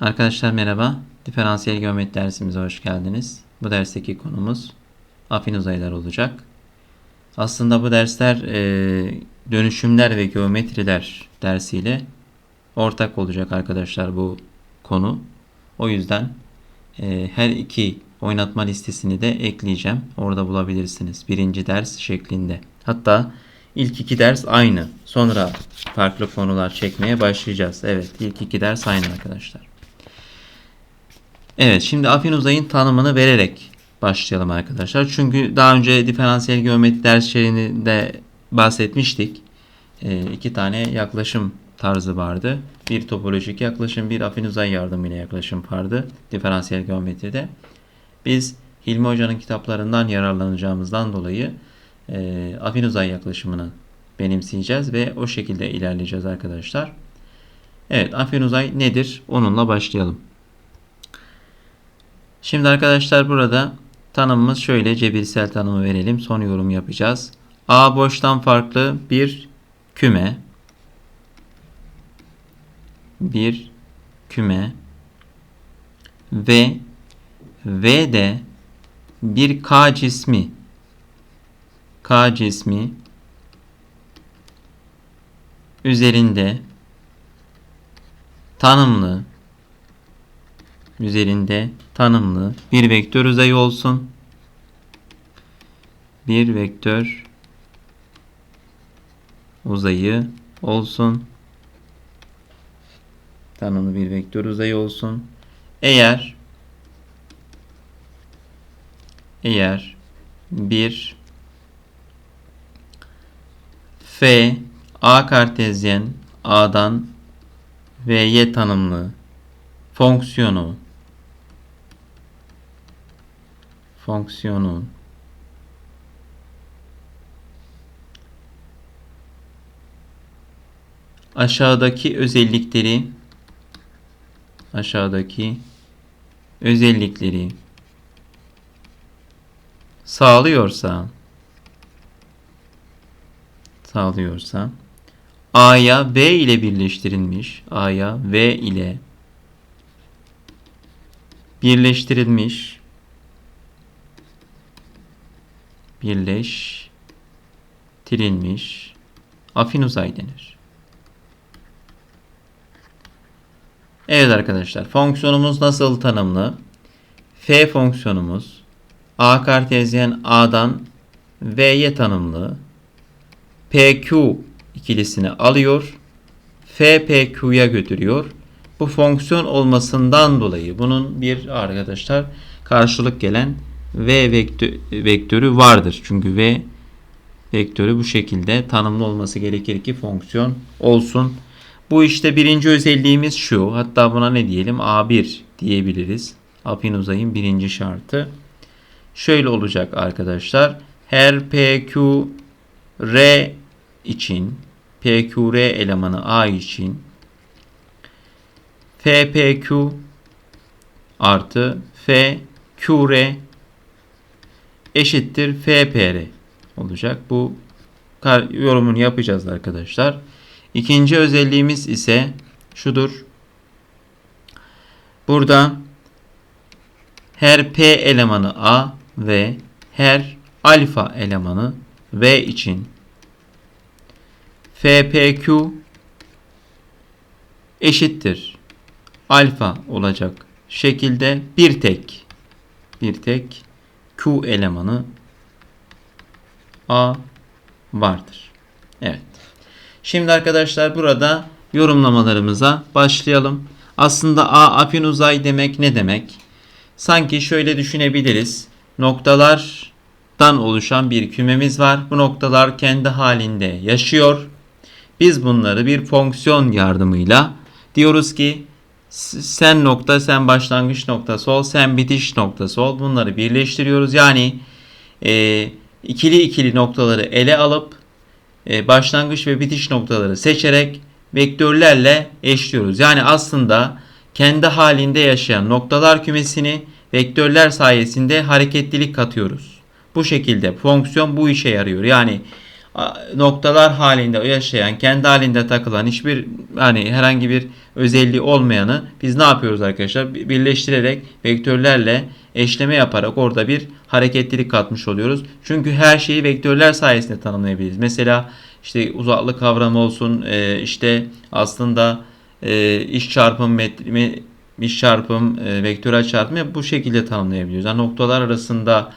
Arkadaşlar merhaba. Diferansiyel geometri dersimize hoş geldiniz. Bu dersteki konumuz afin uzaylar olacak. Aslında bu dersler e, dönüşümler ve geometriler dersiyle ortak olacak arkadaşlar bu konu. O yüzden e, her iki oynatma listesini de ekleyeceğim. Orada bulabilirsiniz. Birinci ders şeklinde. Hatta ilk iki ders aynı. Sonra farklı konular çekmeye başlayacağız. Evet ilk iki ders aynı arkadaşlar. Evet şimdi afin uzayın tanımını vererek başlayalım arkadaşlar. Çünkü daha önce diferansiyel geometri derslerinde bahsetmiştik. E, iki tane yaklaşım tarzı vardı. Bir topolojik yaklaşım, bir afin uzay yardımıyla yaklaşım vardı diferansiyel geometride. Biz Hilmi Hoca'nın kitaplarından yararlanacağımızdan dolayı e, afin uzay yaklaşımını benimseyeceğiz ve o şekilde ilerleyeceğiz arkadaşlar. Evet afin uzay nedir? Onunla başlayalım. Şimdi arkadaşlar burada tanımımız şöyle cebirsel tanımı verelim. Son yorum yapacağız. A boştan farklı bir küme. Bir küme ve V de bir K cismi K cismi üzerinde tanımlı üzerinde tanımlı bir vektör uzayı olsun. Bir vektör uzayı olsun. Tanımlı bir vektör uzayı olsun. Eğer eğer bir F A kartezyen A'dan V'ye tanımlı fonksiyonu fonksiyonun aşağıdaki özellikleri aşağıdaki özellikleri sağlıyorsa sağlıyorsa A'ya V ile birleştirilmiş A'ya V ile birleştirilmiş birleştirilmiş afin uzay denir. Evet arkadaşlar fonksiyonumuz nasıl tanımlı? F fonksiyonumuz A kartezyen A'dan V'ye tanımlı. PQ ikilisini alıyor. F PQ'ya götürüyor. Bu fonksiyon olmasından dolayı bunun bir arkadaşlar karşılık gelen V vektörü vardır. Çünkü V vektörü bu şekilde tanımlı olması gerekir ki fonksiyon olsun. Bu işte birinci özelliğimiz şu. Hatta buna ne diyelim? A1 diyebiliriz. Afin uzayın birinci şartı. Şöyle olacak arkadaşlar. Her PQ R için PQR elemanı A için FPQ artı FQR eşittir FPR olacak. Bu yorumunu yapacağız arkadaşlar. İkinci özelliğimiz ise şudur. Burada her P elemanı A ve her alfa elemanı V için FPQ eşittir alfa olacak şekilde bir tek bir tek Q elemanı A vardır. Evet. Şimdi arkadaşlar burada yorumlamalarımıza başlayalım. Aslında A afin uzay demek ne demek? Sanki şöyle düşünebiliriz. Noktalardan oluşan bir kümemiz var. Bu noktalar kendi halinde yaşıyor. Biz bunları bir fonksiyon yardımıyla diyoruz ki sen nokta, sen başlangıç noktası ol, sen bitiş noktası ol. Bunları birleştiriyoruz. Yani e, ikili ikili noktaları ele alıp e, başlangıç ve bitiş noktaları seçerek vektörlerle eşliyoruz. Yani aslında kendi halinde yaşayan noktalar kümesini vektörler sayesinde hareketlilik katıyoruz. Bu şekilde fonksiyon bu işe yarıyor. Yani noktalar halinde yaşayan, kendi halinde takılan hiçbir hani herhangi bir özelliği olmayanı biz ne yapıyoruz arkadaşlar? Bir- Birleştirerek vektörlerle eşleme yaparak orada bir hareketlilik katmış oluyoruz. Çünkü her şeyi vektörler sayesinde tanımlayabiliriz. Mesela işte uzaklık kavramı olsun, e, işte aslında e, iş çarpım metrimi iş çarpım, e, vektörel çarpımı bu şekilde tanımlayabiliyoruz. Yani noktalar arasında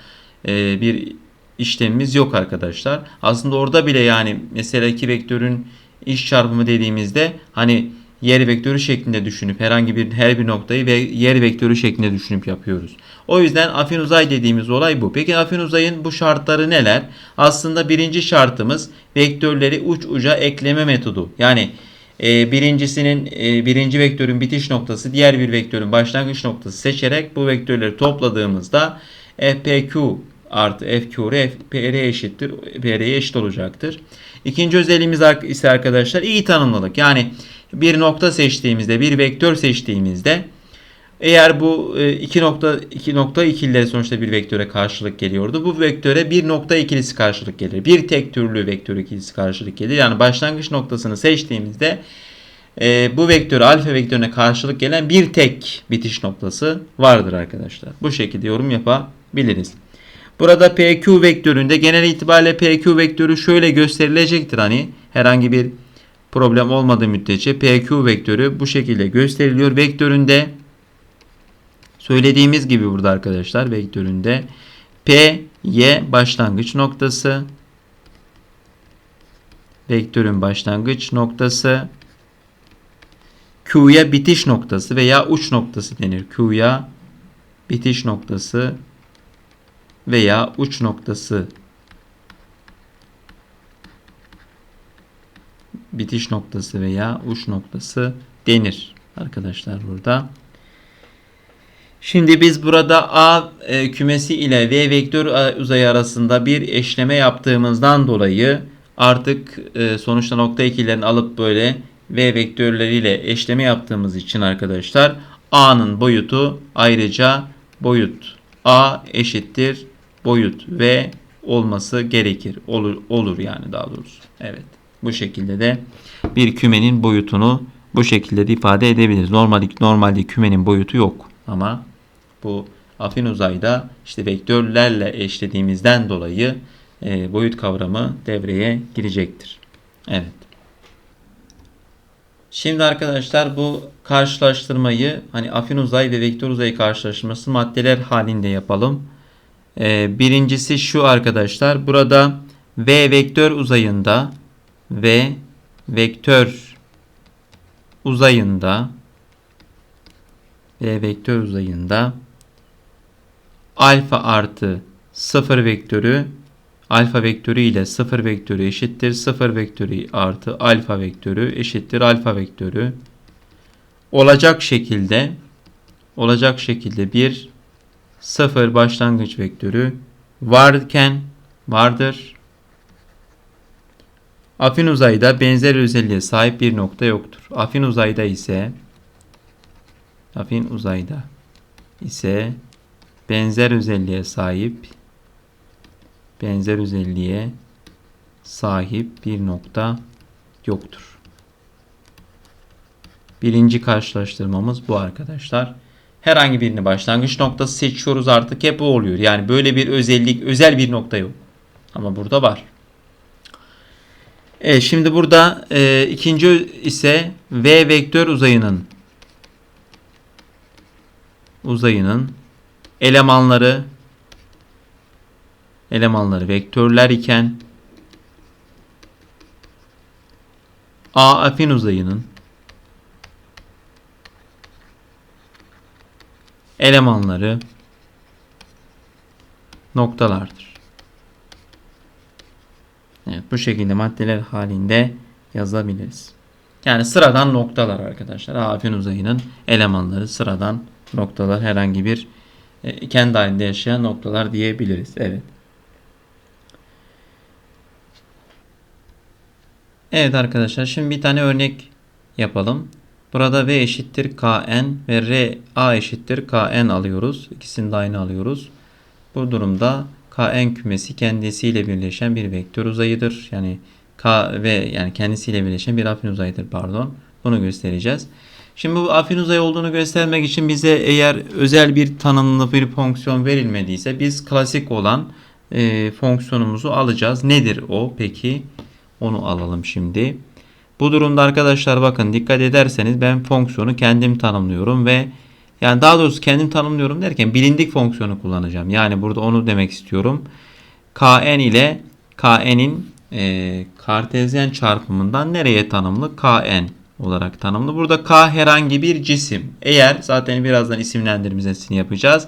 bir işlemimiz yok arkadaşlar. Aslında orada bile yani mesela iki vektörün iş çarpımı dediğimizde hani yer vektörü şeklinde düşünüp herhangi bir her bir noktayı ve yer vektörü şeklinde düşünüp yapıyoruz. O yüzden afin uzay dediğimiz olay bu. Peki afin uzayın bu şartları neler? Aslında birinci şartımız vektörleri uç uca ekleme metodu. Yani e, birincisinin e, birinci vektörün bitiş noktası diğer bir vektörün başlangıç noktası seçerek bu vektörleri topladığımızda FPQ artı FQR PR eşittir PR'ye eşit olacaktır. İkinci özelliğimiz ise arkadaşlar iyi tanımlılık. Yani bir nokta seçtiğimizde bir vektör seçtiğimizde eğer bu e, iki nokta iki nokta ikilileri sonuçta bir vektöre karşılık geliyordu. Bu vektöre bir nokta ikilisi karşılık gelir. Bir tek türlü vektör ikilisi karşılık gelir. Yani başlangıç noktasını seçtiğimizde e, bu vektör alfa vektörüne karşılık gelen bir tek bitiş noktası vardır arkadaşlar. Bu şekilde yorum yapabiliriz. Burada PQ vektöründe genel itibariyle PQ vektörü şöyle gösterilecektir. Hani herhangi bir problem olmadığı müddetçe PQ vektörü bu şekilde gösteriliyor. Vektöründe söylediğimiz gibi burada arkadaşlar vektöründe P, Y başlangıç noktası vektörün başlangıç noktası Q'ya bitiş noktası veya uç noktası denir. Q'ya bitiş noktası veya uç noktası bitiş noktası veya uç noktası denir arkadaşlar burada. Şimdi biz burada A e, kümesi ile V vektör a- uzayı arasında bir eşleme yaptığımızdan dolayı artık e, sonuçta nokta ikilerini alıp böyle V vektörleriyle eşleme yaptığımız için arkadaşlar A'nın boyutu ayrıca boyut A eşittir boyut V olması gerekir. Olur, olur yani daha doğrusu. Evet. Bu şekilde de bir kümenin boyutunu bu şekilde de ifade edebiliriz. Normalde, normalde kümenin boyutu yok ama bu afin uzayda işte vektörlerle eşlediğimizden dolayı e, boyut kavramı devreye girecektir. Evet. Şimdi arkadaşlar bu karşılaştırmayı hani afin uzay ve vektör uzayı karşılaştırması maddeler halinde yapalım. E, birincisi şu arkadaşlar. Burada V vektör uzayında V vektör uzayında V vektör uzayında alfa artı 0 vektörü alfa vektörü ile 0 vektörü eşittir. 0 vektörü artı alfa vektörü eşittir alfa vektörü olacak şekilde olacak şekilde bir 0 başlangıç vektörü varken vardır. Afin uzayda benzer özelliğe sahip bir nokta yoktur. Afin uzayda ise afin uzayda ise benzer özelliğe sahip benzer özelliğe sahip bir nokta yoktur. Birinci karşılaştırmamız bu arkadaşlar. Herhangi birini başlangıç noktası seçiyoruz artık hep o oluyor. Yani böyle bir özellik, özel bir nokta yok. Ama burada var. Evet şimdi burada e, ikinci ise V vektör uzayının uzayının elemanları elemanları vektörler iken A afin uzayının elemanları noktalardır. Evet, bu şekilde maddeler halinde yazabiliriz. Yani sıradan noktalar arkadaşlar. A afin uzayının elemanları sıradan noktalar herhangi bir e, kendi halinde yaşayan noktalar diyebiliriz. Evet. Evet arkadaşlar şimdi bir tane örnek yapalım. Burada V eşittir Kn ve R A eşittir Kn alıyoruz. İkisini de aynı alıyoruz. Bu durumda Kn kümesi kendisiyle birleşen bir vektör uzayıdır. Yani K ve yani kendisiyle birleşen bir afin uzaydır pardon. Bunu göstereceğiz. Şimdi bu afin uzay olduğunu göstermek için bize eğer özel bir tanımlı bir fonksiyon verilmediyse biz klasik olan e, fonksiyonumuzu alacağız. Nedir o peki? Onu alalım şimdi. Bu durumda arkadaşlar bakın dikkat ederseniz ben fonksiyonu kendim tanımlıyorum ve yani daha doğrusu kendim tanımlıyorum derken bilindik fonksiyonu kullanacağım. Yani burada onu demek istiyorum. Kn ile Kn'in e, kartezyen çarpımından nereye tanımlı? Kn olarak tanımlı. Burada K herhangi bir cisim. Eğer zaten birazdan isimlendirmesini yapacağız.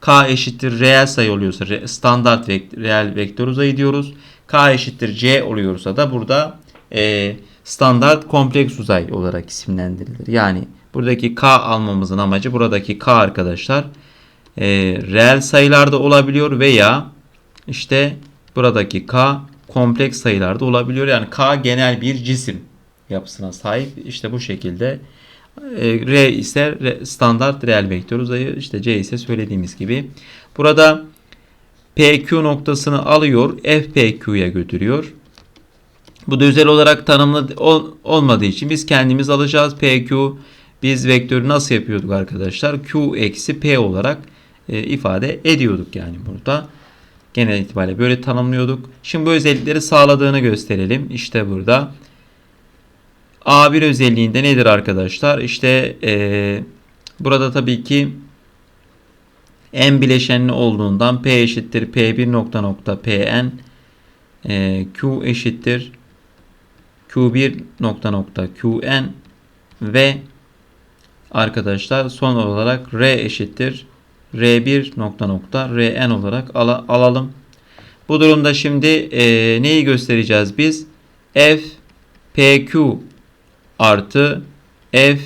K eşittir reel sayı oluyorsa standart vekt, reel vektör uzayı diyoruz. K eşittir C oluyorsa da burada e, standart kompleks uzay olarak isimlendirilir. Yani buradaki K almamızın amacı buradaki K arkadaşlar e, reel sayılarda olabiliyor veya işte buradaki K kompleks sayılarda olabiliyor. Yani K genel bir cisim yapısına sahip. İşte bu şekilde e, R ise standart reel vektör uzayı işte C ise söylediğimiz gibi. Burada PQ noktasını alıyor FPQ'ya götürüyor. Bu da özel olarak tanımlı olmadığı için biz kendimiz alacağız. PQ biz vektörü nasıl yapıyorduk arkadaşlar? Q eksi P olarak e, ifade ediyorduk yani burada. Genel itibariyle böyle tanımlıyorduk. Şimdi bu özellikleri sağladığını gösterelim. İşte burada. A1 özelliğinde nedir arkadaşlar? İşte e, burada tabii ki n bileşenli olduğundan P eşittir P1 nokta nokta Pn e, Q eşittir Q1 nokta nokta Qn ve arkadaşlar son olarak R eşittir R1 nokta nokta Rn olarak al alalım. Bu durumda şimdi e, neyi göstereceğiz biz? F PQ artı F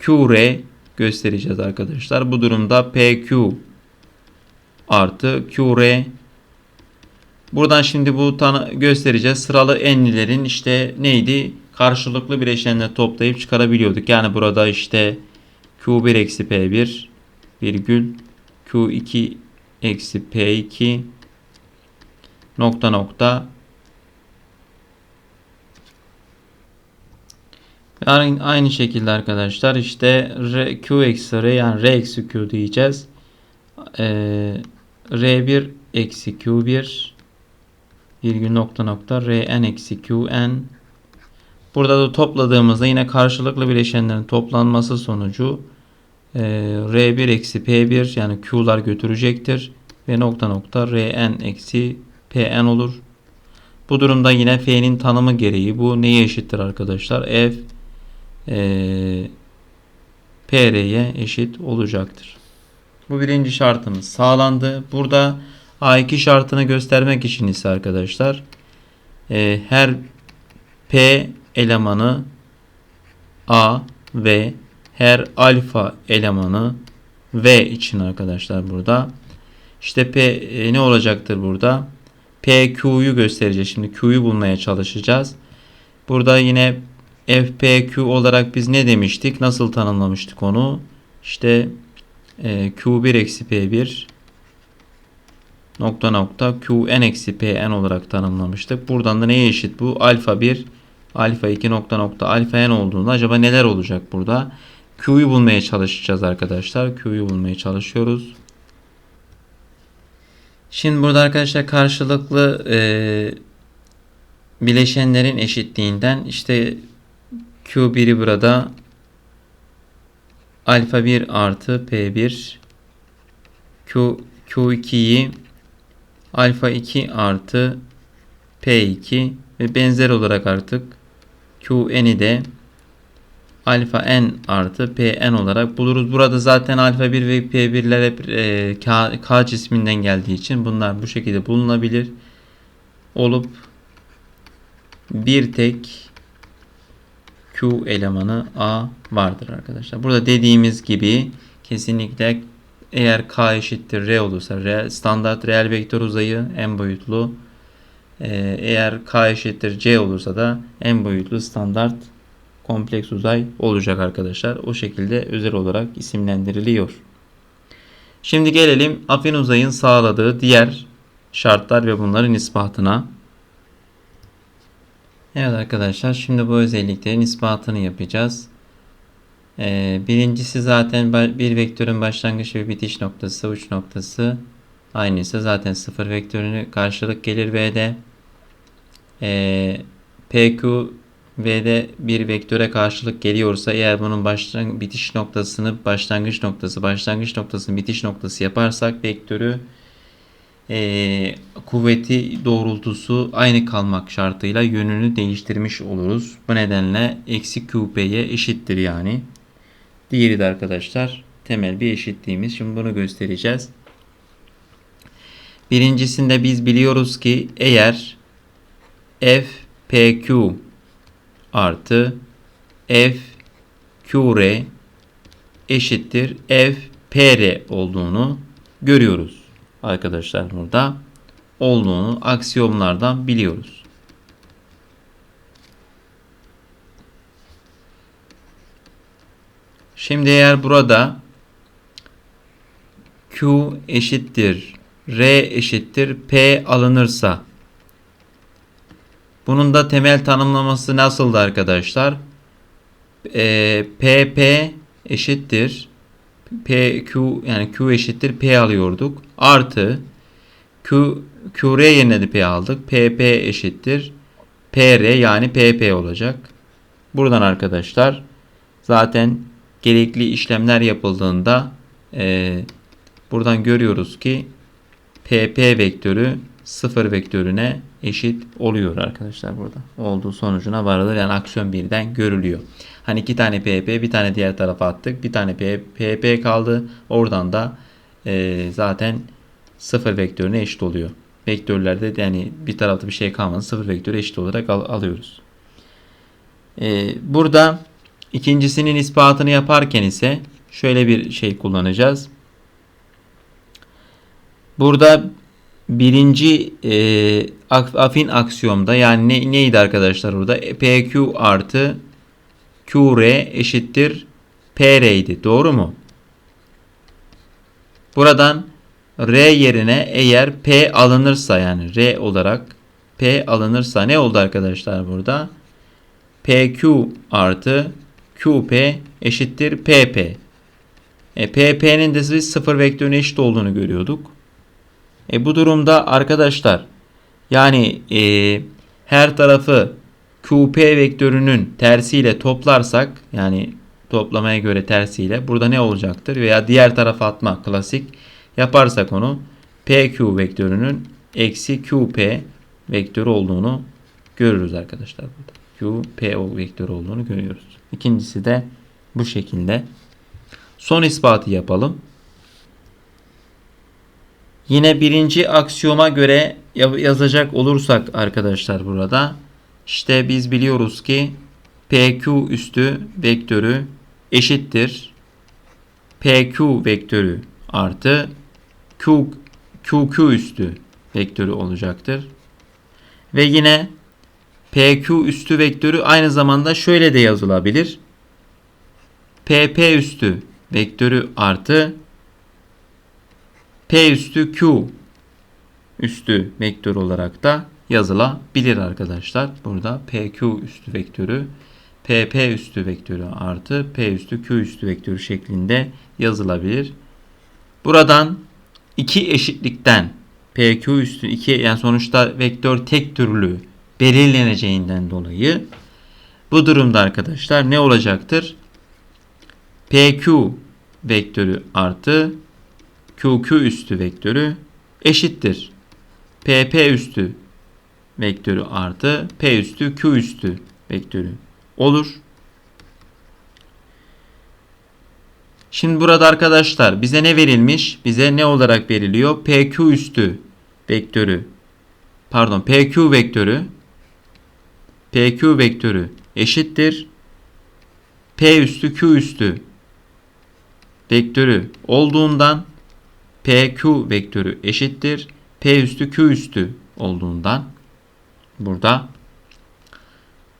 QR göstereceğiz arkadaşlar. Bu durumda PQ artı QR Buradan şimdi bu göstereceğiz. Sıralı enlilerin işte neydi? Karşılıklı bileşenleri toplayıp çıkarabiliyorduk. Yani burada işte Q1 eksi P1 virgül Q2 eksi P2 nokta nokta aynı şekilde arkadaşlar işte R, Q eksi R yani R eksi Q diyeceğiz. Ee, R1 eksi Q1 virgül nokta nokta Rn eksi Qn Burada da topladığımızda yine karşılıklı bileşenlerin toplanması sonucu e, R1 eksi P1 yani Q'lar götürecektir. Ve nokta nokta Rn eksi Pn olur. Bu durumda yine F'nin tanımı gereği bu neye eşittir arkadaşlar? F e, PR'ye eşit olacaktır. Bu birinci şartımız sağlandı. Burada A2 şartını göstermek için ise arkadaşlar e, her P elemanı A ve her alfa elemanı V için arkadaşlar burada. İşte P e, ne olacaktır burada? PQ'yu göstereceğiz. Şimdi Q'yu bulmaya çalışacağız. Burada yine FPQ olarak biz ne demiştik? Nasıl tanımlamıştık onu? İşte e, Q1 eksi P1 nokta nokta Qn eksi Pn olarak tanımlamıştık. Buradan da neye eşit bu? Alfa 1 alfa 2 nokta nokta alfa n olduğunda acaba neler olacak burada? Q'yu bulmaya çalışacağız arkadaşlar. Q'yu bulmaya çalışıyoruz. Şimdi burada arkadaşlar karşılıklı e, bileşenlerin eşitliğinden işte Q1'i burada alfa 1 artı P1 Q, Q2'yi alfa 2 artı P2 ve benzer olarak artık Qn'i de alfa n artı Pn olarak buluruz. Burada zaten alfa 1 ve P1'ler hep e, K, K cisminden geldiği için bunlar bu şekilde bulunabilir. Olup bir tek Q elemanı A vardır arkadaşlar. Burada dediğimiz gibi kesinlikle eğer K eşittir R olursa R, standart reel vektör uzayı en boyutlu. Ee, eğer K eşittir C olursa da en boyutlu standart kompleks uzay olacak arkadaşlar. O şekilde özel olarak isimlendiriliyor. Şimdi gelelim afin uzayın sağladığı diğer şartlar ve bunların ispatına. Evet arkadaşlar şimdi bu özelliklerin ispatını yapacağız. Ee, birincisi zaten bir vektörün başlangıç ve bitiş noktası, uç noktası aynıysa zaten sıfır vektörünü karşılık gelir V'de. Ee, PQ V'de bir vektöre karşılık geliyorsa eğer bunun başlangıç bitiş noktasını başlangıç noktası, başlangıç noktasını bitiş noktası yaparsak vektörü ee, kuvveti doğrultusu aynı kalmak şartıyla yönünü değiştirmiş oluruz. Bu nedenle eksi QP'ye eşittir yani. Diğeri de arkadaşlar temel bir eşitliğimiz. Şimdi bunu göstereceğiz. Birincisinde biz biliyoruz ki eğer f pq artı f qr eşittir f pr olduğunu görüyoruz. Arkadaşlar burada olduğunu aksiyomlardan biliyoruz. Şimdi eğer burada Q eşittir R eşittir P alınırsa bunun da temel tanımlaması nasıldı arkadaşlar? Ee, PP eşittir PQ yani Q eşittir P alıyorduk. Artı Q QR yerine de P aldık. PP eşittir PR yani PP olacak. Buradan arkadaşlar zaten gerekli işlemler yapıldığında e, buradan görüyoruz ki PP vektörü sıfır vektörüne eşit oluyor arkadaşlar burada. Olduğu sonucuna varılır. Yani aksiyon birden görülüyor. Hani iki tane PP bir tane diğer tarafa attık. Bir tane PP kaldı. Oradan da e, zaten sıfır vektörüne eşit oluyor. Vektörlerde yani bir tarafta bir şey kalmadı. Sıfır vektörü eşit olarak al alıyoruz. E, burada ikincisinin ispatını yaparken ise şöyle bir şey kullanacağız. Burada birinci e, afin aksiyomda yani ne, neydi arkadaşlar burada? PQ artı QR eşittir PR idi. Doğru mu? Buradan R yerine eğer P alınırsa yani R olarak P alınırsa ne oldu arkadaşlar burada? PQ artı QP eşittir PP. E, PP'nin de biz sıfır vektörüne eşit olduğunu görüyorduk. E, bu durumda arkadaşlar yani e, her tarafı QP vektörünün tersiyle toplarsak yani toplamaya göre tersiyle burada ne olacaktır? Veya diğer tarafa atma klasik yaparsak onu PQ vektörünün eksi QP vektörü olduğunu görürüz arkadaşlar burada. QPO vektörü olduğunu görüyoruz. İkincisi de bu şekilde. Son ispatı yapalım. Yine birinci aksiyoma göre yazacak olursak arkadaşlar burada işte biz biliyoruz ki PQ üstü vektörü eşittir PQ vektörü artı Q, QQ üstü vektörü olacaktır. Ve yine PQ üstü vektörü aynı zamanda şöyle de yazılabilir. PP üstü vektörü artı P üstü Q üstü vektör olarak da yazılabilir arkadaşlar. Burada PQ üstü vektörü PP üstü vektörü artı P üstü Q üstü vektörü şeklinde yazılabilir. Buradan iki eşitlikten PQ üstü 2 yani sonuçta vektör tek türlü belirleneceğinden dolayı bu durumda arkadaşlar ne olacaktır? PQ vektörü artı QQ üstü vektörü eşittir. PP üstü vektörü artı P üstü Q üstü vektörü olur. Şimdi burada arkadaşlar bize ne verilmiş? Bize ne olarak veriliyor? PQ üstü vektörü pardon PQ vektörü PQ vektörü eşittir. P üstü Q üstü vektörü olduğundan PQ vektörü eşittir. P üstü Q üstü olduğundan burada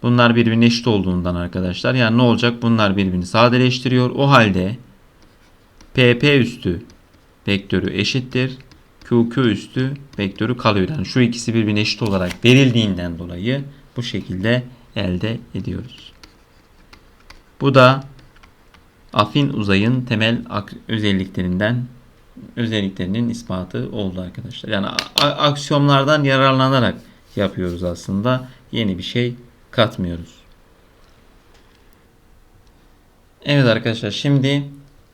bunlar birbirine eşit olduğundan arkadaşlar. Yani ne olacak? Bunlar birbirini sadeleştiriyor. O halde PP üstü vektörü eşittir. QQ üstü vektörü kalıyor. Yani şu ikisi birbirine eşit olarak verildiğinden dolayı bu şekilde elde ediyoruz. Bu da afin uzayın temel özelliklerinden özelliklerinin ispatı oldu arkadaşlar. Yani aksiyonlardan yararlanarak yapıyoruz aslında. Yeni bir şey katmıyoruz. Evet arkadaşlar şimdi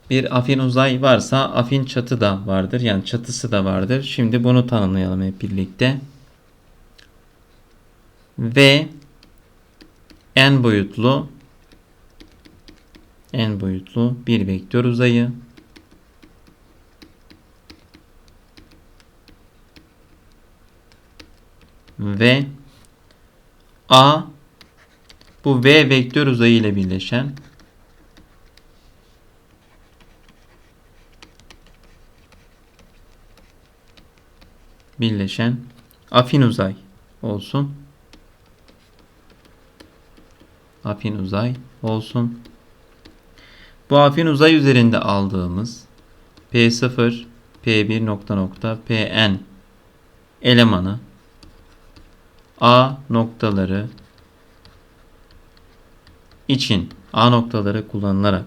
bir afin uzay varsa afin çatı da vardır. Yani çatısı da vardır. Şimdi bunu tanımlayalım hep birlikte. V n boyutlu n boyutlu bir vektör uzayı ve A bu V vektör uzayı ile birleşen birleşen afin uzay olsun. Afin uzay olsun. Bu afin uzay üzerinde aldığımız P0, P1 nokta nokta, Pn elemanı A noktaları için A noktaları kullanılarak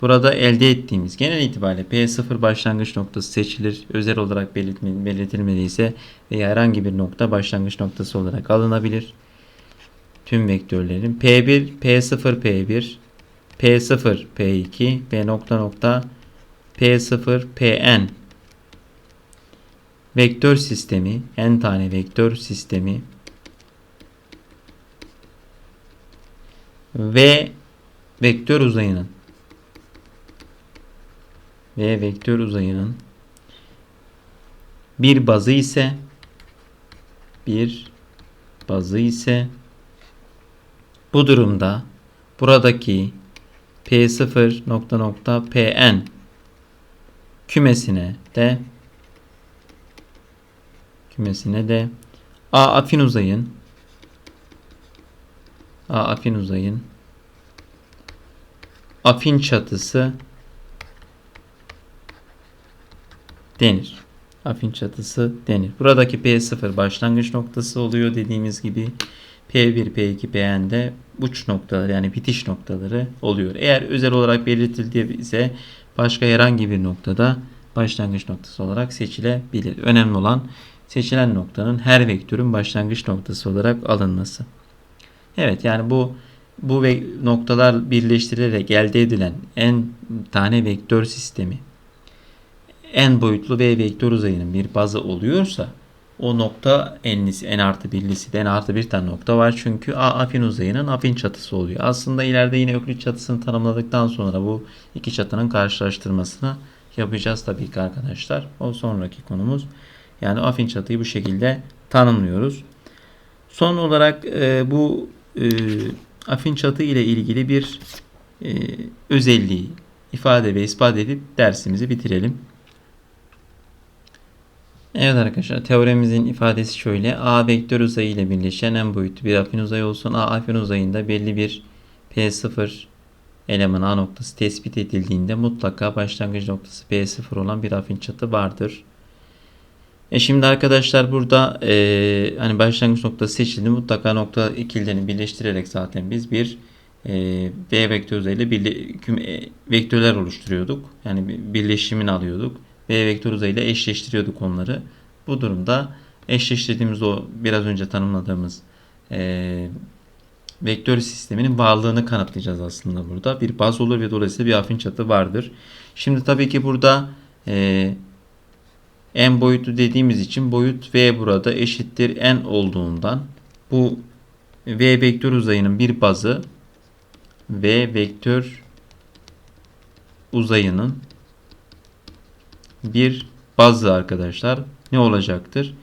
burada elde ettiğimiz genel itibariyle P0 başlangıç noktası seçilir. Özel olarak belirtilmediyse veya herhangi bir nokta başlangıç noktası olarak alınabilir. Tüm vektörlerin P1, P0, P1, P0, P2, P nokta nokta, P0, Pn vektör sistemi, n tane vektör sistemi ve vektör uzayının ve vektör uzayının bir bazı ise bir bazı ise bu durumda buradaki P0 nokta nokta Pn kümesine de kümesine de A afin uzayın A afin uzayın afin çatısı denir. Afin çatısı denir. Buradaki P0 başlangıç noktası oluyor dediğimiz gibi. P1, P2, Pn'de uç noktaları yani bitiş noktaları oluyor. Eğer özel olarak belirtildiği ise başka herhangi bir noktada başlangıç noktası olarak seçilebilir. Önemli olan seçilen noktanın her vektörün başlangıç noktası olarak alınması. Evet yani bu bu ve noktalar birleştirilerek elde edilen en tane vektör sistemi en boyutlu v vektör uzayının bir bazı oluyorsa o nokta enlisi, en artı birlisi de en artı bir tane nokta var. Çünkü A afin uzayının afin çatısı oluyor. Aslında ileride yine öklit çatısını tanımladıktan sonra bu iki çatının karşılaştırmasını yapacağız tabii ki arkadaşlar. O sonraki konumuz. Yani afin çatıyı bu şekilde tanımlıyoruz. Son olarak e, bu e, afin çatı ile ilgili bir e, özelliği ifade ve ispat edip dersimizi bitirelim. Evet arkadaşlar teoremimizin ifadesi şöyle. A vektör uzayı ile birleşen en boyutlu bir afin uzay olsun. A afin uzayında belli bir P0 eleman A noktası tespit edildiğinde mutlaka başlangıç noktası P0 olan bir afin çatı vardır. E şimdi arkadaşlar burada e, hani başlangıç noktası seçildi. Mutlaka nokta ikililerini birleştirerek zaten biz bir e, V vektör uzayıyla birle, vektörler oluşturuyorduk. Yani birleşimini alıyorduk. V vektör uzayıyla eşleştiriyorduk onları. Bu durumda eşleştirdiğimiz o biraz önce tanımladığımız e, vektör sisteminin varlığını kanıtlayacağız aslında burada. Bir baz olur ve dolayısıyla bir afin çatı vardır. Şimdi tabii ki burada e, n boyutu dediğimiz için boyut v burada eşittir n olduğundan bu v vektör uzayının bir bazı v vektör uzayının bir bazı arkadaşlar ne olacaktır?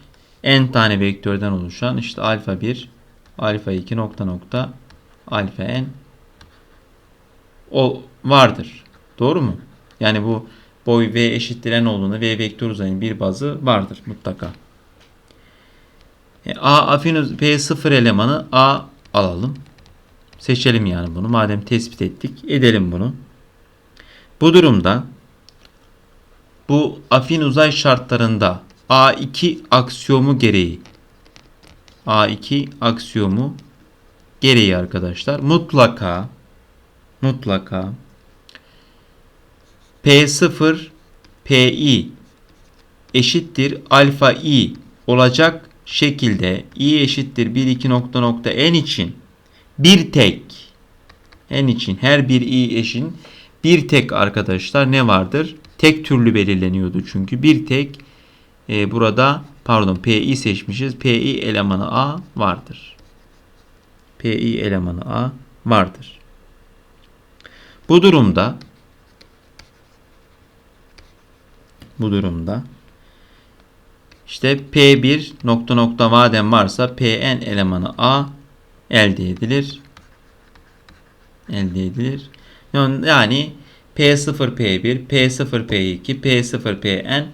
n tane vektörden oluşan işte alfa 1, alfa 2 nokta nokta alfa n o vardır. Doğru mu? Yani bu boy v eşittir n olduğunda v vektör uzayının bir bazı vardır mutlaka. E, a afinüz p0 elemanı a alalım. Seçelim yani bunu. Madem tespit ettik, edelim bunu. Bu durumda bu afin uzay şartlarında A2 aksiyomu gereği A2 aksiyomu gereği arkadaşlar mutlaka mutlaka P0 Pi eşittir alfa i olacak şekilde i eşittir 1 2 nokta nokta n için bir tek n için her bir i eşin bir tek arkadaşlar ne vardır? Tek türlü belirleniyordu çünkü bir tek e, burada pardon pi seçmişiz. pi elemanı a vardır. pi elemanı a vardır. Bu durumda bu durumda işte P1 nokta nokta madem varsa Pn elemanı A elde edilir. Elde edilir. Yani P0 P1, P0 P2, P0 Pn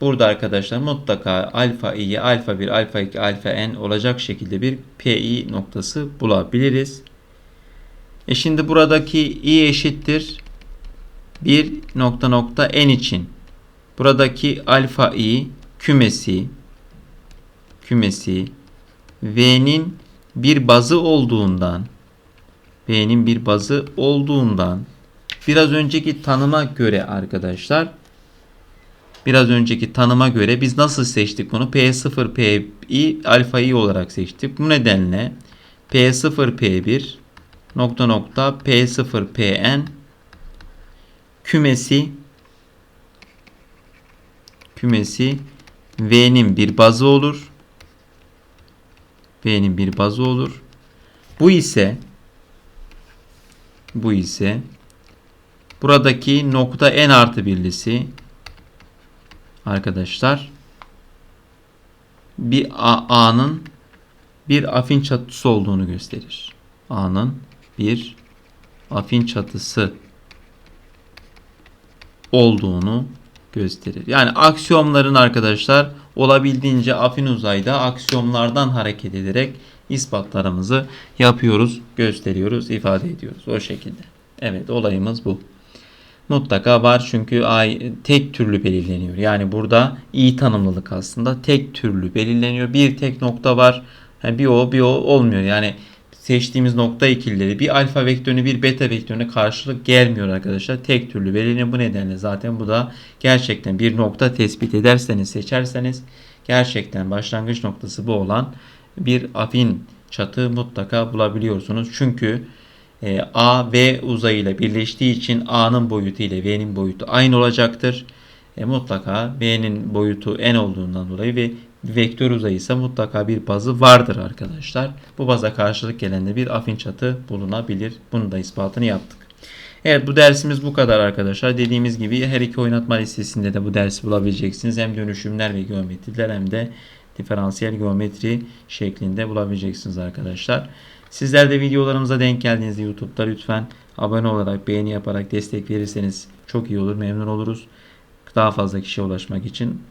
burada arkadaşlar mutlaka alfa i, alfa 1, alfa 2, alfa n olacak şekilde bir Pi noktası bulabiliriz. E şimdi buradaki i eşittir 1 nokta nokta n için buradaki alfa i kümesi kümesi V'nin bir bazı olduğundan V'nin bir bazı olduğundan biraz önceki tanıma göre arkadaşlar biraz önceki tanıma göre biz nasıl seçtik bunu? P0 P'i alfa i olarak seçtik. Bu nedenle P0 P1 nokta nokta P0 Pn kümesi kümesi V'nin bir bazı olur. V'nin bir bazı olur. Bu ise bu ise buradaki nokta n artı birlisi arkadaşlar bir A'nın bir afin çatısı olduğunu gösterir. A'nın bir afin çatısı olduğunu gösterir. Yani aksiyomların arkadaşlar olabildiğince afin uzayda aksiyomlardan hareket ederek ispatlarımızı yapıyoruz, gösteriyoruz, ifade ediyoruz o şekilde. Evet olayımız bu. Mutlaka var çünkü ay tek türlü belirleniyor. Yani burada iyi tanımlılık aslında tek türlü belirleniyor. Bir tek nokta var. Yani bir o bir o olmuyor. Yani seçtiğimiz nokta ikilileri bir alfa vektörüne bir beta vektörüne karşılık gelmiyor arkadaşlar. Tek türlü belirleniyor. Bu nedenle zaten bu da gerçekten bir nokta tespit ederseniz seçerseniz gerçekten başlangıç noktası bu olan bir afin çatı mutlaka bulabiliyorsunuz. Çünkü e, A V uzayıyla birleştiği için A'nın boyutu ile V'nin boyutu aynı olacaktır. E, mutlaka V'nin boyutu n olduğundan dolayı ve vektör uzayı ise mutlaka bir bazı vardır arkadaşlar. Bu baza karşılık gelen de bir afin çatı bulunabilir. Bunun da ispatını yaptık. Evet bu dersimiz bu kadar arkadaşlar. Dediğimiz gibi her iki oynatma listesinde de bu dersi bulabileceksiniz. Hem dönüşümler ve geometriler hem de diferansiyel geometri şeklinde bulabileceksiniz arkadaşlar. Sizler de videolarımıza denk geldiğinizde YouTube'da lütfen abone olarak beğeni yaparak destek verirseniz çok iyi olur memnun oluruz. Daha fazla kişiye ulaşmak için.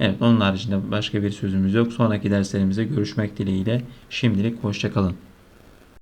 Evet onun haricinde başka bir sözümüz yok. Sonraki derslerimize görüşmek dileğiyle. Şimdilik hoşçakalın.